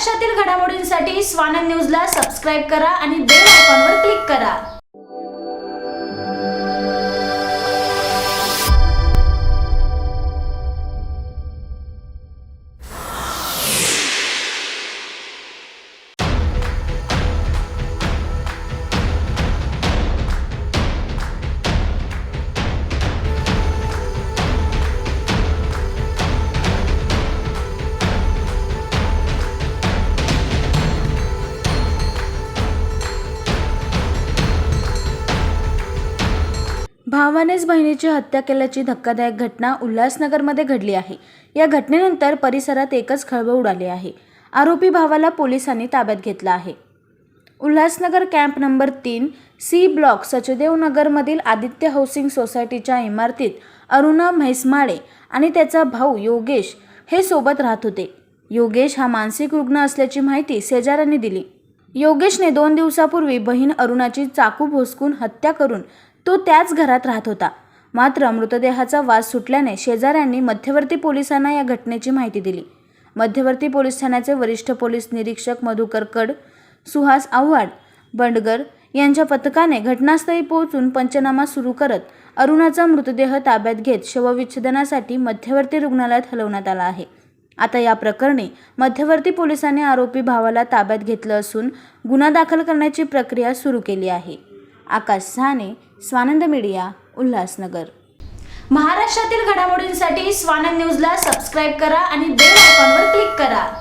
महाराष्ट्रातील घडामोडींसाठी स्वानंद न्यूजला सबस्क्राईब करा आणि बेल आयकॉनवर क्लिक करा. भावानेच बहिणीची हत्या केल्याची धक्कादायक घटना उल्हासनगरमध्ये घडली आहे. या घटनेनंतर परिसरात एकच खळबळ उडाली आहे. आरोपी भावाला पोलिसांनी ताब्यात घेतला आहे. उल्हासनगर कॅम्प नंबर तीन सी ब्लॉक सचदेवनगरमधील आदित्य हाऊसिंग सोसायटीच्या इमारतीत अरुणा म्हैसमाळे आणि त्याचा भाऊ योगेश हे सोबत राहत होते. योगेश हा मानसिक रुग्ण असल्याची माहिती शेजाऱ्यांनी दिली. योगेशने दोन दिवसापूर्वी बहीण अरुणाची चाकू भोसकून हत्या करून तो त्याच घरात राहत होता. मात्र मृतदेहाचा वास सुटल्याने शेजाऱ्यांनी मध्यवर्ती पोलिसांना या घटनेची माहिती दिली. मध्यवर्ती पोलीस ठाण्याचे वरिष्ठ पोलीस निरीक्षक मधुकर कड सुहास आव्हाड बंडगर यांच्या पथकाने घटनास्थळी पोहोचून पंचनामा सुरू करत अरुणाचा मृतदेह ताब्यात घेत शवविच्छेदनासाठी मध्यवर्ती रुग्णालयात हलवण्यात आला आहे. आता या प्रकरणी मध्यवर्ती पोलिसांनी आरोपी भावाला ताब्यात घेतलं असून गुन्हा दाखल करण्याची प्रक्रिया सुरू केली आहे. आकाश साने स्वानंद मीडिया उल्हासनगर. महाराष्ट्रातील घडामोडींसाठी स्वानंद न्यूजला सबस्क्राईब करा आणि बेल आयकॉनवर क्लिक करा.